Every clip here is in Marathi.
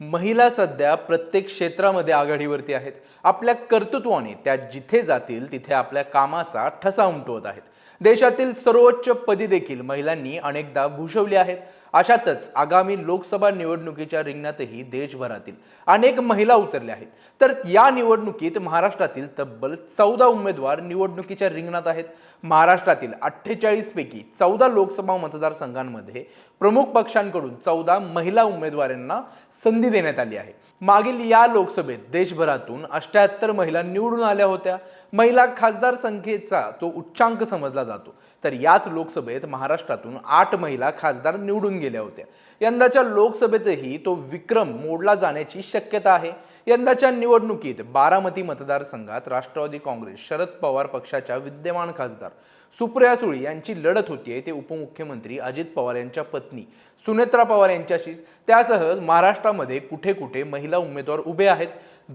महिला सध्या प्रत्येक क्षेत्रामध्ये आघाडीवरती आहेत. आपल्या कर्तृत्वाने त्या जिथे जातील तिथे आपल्या कामाचा ठसा उमटवत आहेत. देशातील सर्वोच्च पदी देखील महिलांनी अनेकदा भूषवली आहेत. अशातच आगामी लोकसभा निवडणुकीच्या रिंगणातही देशभरातील अनेक महिला उतरल्या आहेत. तर या निवडणुकीत महाराष्ट्रातील तब्बल चौदा उमेदवार निवडणुकीच्या रिंगणात आहेत. महाराष्ट्रातील अठ्ठेचाळीस पैकी चौदा लोकसभा मतदारसंघांमध्ये प्रमुख पक्षांकडून चौदा महिला उमेदवारांना संधी देण्यात आली आहे. मागील या लोकसभेत देशभरातून अष्ट्याहत्तर महिला निवडून आल्या होत्या. महिला खासदार संख्येचा तो उच्चांक समजला जातो. तर याच लोकसभेत महाराष्ट्रातून आठ महिला खासदार निवडून गेल्या होत्या. यंदाच्या लोकसभेतही तो विक्रम मोडला जाण्याची शक्यता आहे. यंदाच्या निवडणुकीत बारामती मतदारसंघात राष्ट्रवादी काँग्रेस शरद पवार पक्षाच्या विद्यमान खासदार सुप्रिया सुळे यांची लढत होती ते उपमुख्यमंत्री अजित पवार यांच्या पत्नी सुनेत्रा पवार यांच्याशी त्यासह महाराष्ट्रामध्ये कुठे कुठे महिला उमेदवार उभे आहेत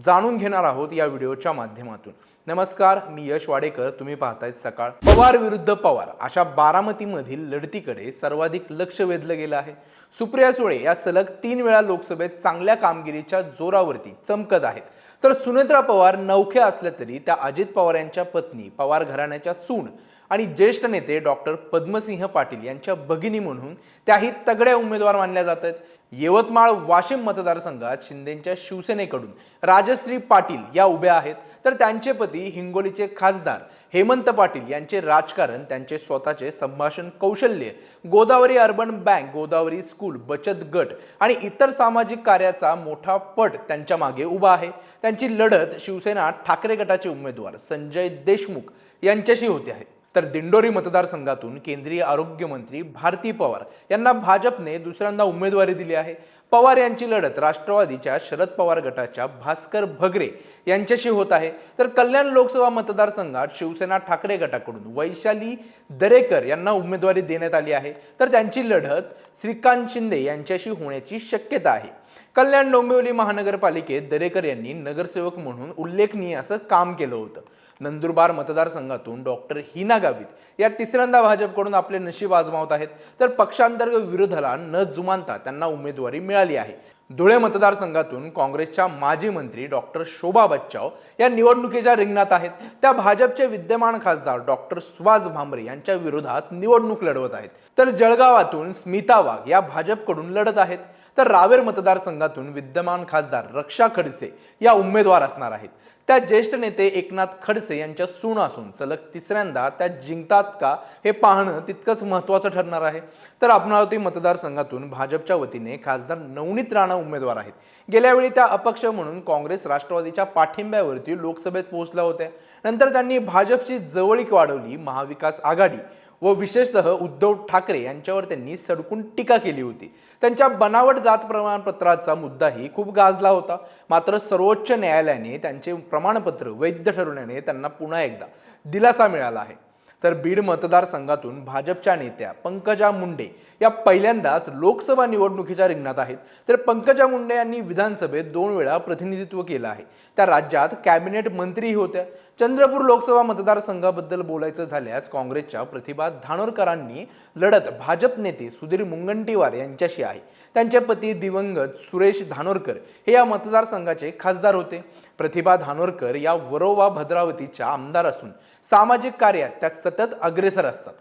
जाणून घेणार आहोत या व्हिडिओच्या माध्यमातून. नमस्कार मी यश वाडेकर तुम्ही पाहतायत सकाळ. पवार विरुद्ध पवार अशा बारामतीमधील लढतीकडे सर्वाधिक लक्ष वेधलं गेलं आहे. सुप्रिया सुळे या सलग तीन वेळा लोकसभेत चांगल्या कामगिरीच्या जोरावरती चमकत आहेत. तर सुनेत्रा पवार नवख्या असल्या तरी त्या अजित पवार यांच्या पत्नी पवार घराण्याच्या सून आणि ज्येष्ठ नेते डॉक्टर पद्मसिंह पाटील यांच्या भगिनी म्हणून त्याही तगड्या उमेदवार मानल्या जात आहेत यवतमाळ वाशिम मतदारसंघात शिंदेच्या शिवसेनेकडून राजश्री पाटील या उभ्या आहेत. तर त्यांचे पती हिंगोलीचे खासदार हेमंत पाटील यांचे राजकारण त्यांचे स्वतःचे संभाषण कौशल्य Godavari urban bank Godavari school बचत गट आणि इतर सामाजिक कार्याचा मोठा पट त्यांच्या मागे उभा आहे. त्यांची लढत शिवसेना ठाकरे गटाचे उमेदवार संजय देशमुख यांच्याशी होते आहे. तर दिंडोरी मतदारसंघातून केंद्रीय आरोग्यमंत्री भारती पवार यांना भाजपने दुसऱ्यांदा उमेदवारी दिली आहे. पवार यांची लढत राष्ट्रवादीच्या शरद पवार गटाच्या भास्कर भगरे यांच्याशी होत आहे. तर कल्याण लोकसभा मतदारसंघात शिवसेना ठाकरे गटाकडून वैशाली दरेकर यांना उमेदवारी देण्यात आली आहे. तर त्यांची लढत श्रीकांत शिंदे यांच्याशी होण्याची शक्यता आहे. कल्याण डोंबिवली महानगरपालिकेत दरेकर यांनी नगरसेवक म्हणून उल्लेखनीय असं काम केलं होतं. नंदुरबार मतदारसंघातून डॉक्टर हिना गावित या तिसऱ्यांदा भाजपकडून आपले नशीब आजमावत आहेत. तर पक्षांतर्गत विरोधाला न जुमानता त्यांना उमेदवारी मिळाली आहे. धुळे मतदारसंघातून काँग्रेसच्या माजी मंत्री डॉक्टर शोभा बच्चाव या निवडणुकीच्या रिंगणात आहेत. त्या भाजपचे विद्यमान खासदार डॉक्टर सुभाष भामरे यांच्या विरोधात निवडणूक लढवत आहेत. तर जळगावातून स्मिता वाघ या भाजपकडून लढत आहेत. तर रावेर मतदारसंघातून विद्यमान खासदार रक्षा खडसे या उमेदवार असणार आहेत. त्या ज्येष्ठ नेते एकनाथ खडसे यांच्या सून असून सलग तिसऱ्यांदा त्या जिंकतात का हे पाहणं तितकंच महत्त्वाचं ठरणार आहे. तर अमरावती मतदारसंघातून भाजपच्या वतीने खासदार नवनीत राणा उमेदवार आहेत. गेल्यावेळी त्या अपक्ष म्हणून काँग्रेस राष्ट्रवादीच्या पाठिंब्यावरती लोकसभेत पोहोचल्या होत्या. नंतर त्यांनी भाजपची जवळीक वाढवली महाविकास आघाडी. व विशेषतः उद्धव ठाकरे यांच्यावर त्यांनी सडकून टीका केली होती. त्यांच्या बनावट जात प्रमाणपत्राचा मुद्दाही खूप गाजला होता. मात्र सर्वोच्च न्यायालयाने त्यांचे प्रमाणपत्र वैध ठरवण्याने त्यांना पुन्हा एकदा दिलासा मिळाला आहे. तर बीड मतदारसंघातून भाजपच्या नेत्या पंकजा मुंडे या पहिल्यांदाच लोकसभा निवडणुकीच्या रिंगणात आहेत. तर पंकजा मुंडे यांनी विधानसभेत दोन वेळा प्रतिनिधित्व केलं आहे. त्या राज्यात कॅबिनेट मंत्रीही होत्या. चंद्रपूर लोकसभा मतदारसंघाबद्दल बोलायचं झाल्यास काँग्रेसच्या प्रतिभा धानोरकरांनी लढत भाजप नेते सुधीर मुनगंटीवार यांच्याशी आहे. त्यांचे पती दिवंगत सुरेश धानोरकर हे या मतदारसंघाचे खासदार होते. प्रतिभा धानोरकर या वरोवा भद्रावतीच्या आमदार असून सामाजिक कार्यात त्या सतत अग्रेसर असतात.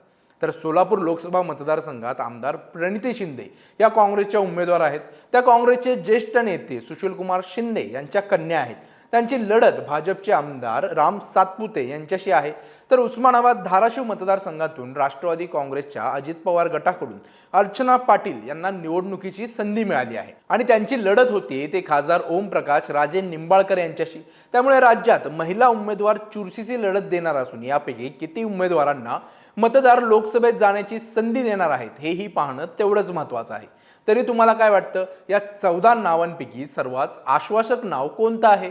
तर सोलापूर लोकसभा मतदारसंघात आमदार प्रणिती शिंदे या काँग्रेसच्या उमेदवार आहेत. त्या काँग्रेसचे ज्येष्ठ नेते सुशीलकुमार शिंदे यांच्या कन्या आहेत. त्यांची लढत भाजपचे आमदार राम सातपुते यांच्याशी आहे. तर उस्मानाबाद धाराशिव मतदारसंघातून राष्ट्रवादी काँग्रेसच्या अजित पवार गटाकडून अर्चना पाटील यांना निवडणुकीची संधी मिळाली आहे. आणि त्यांची लढत होती ते खासदार ओम प्रकाश राजे निंबाळकर यांच्याशी. त्यामुळे राज्यात महिला उमेदवार चुरशीची लढत देणार असून यापैकी किती उमेदवारांना मतदार लोकसभेत जाण्याची संधी देणार आहेत हेही पाहणं तेवढंच महत्त्वाचं आहे. तरी तुम्हाला काय वाटतं? या चौदा नावांपैकी सर्वात आश्वासक नाव कोणतं आहे?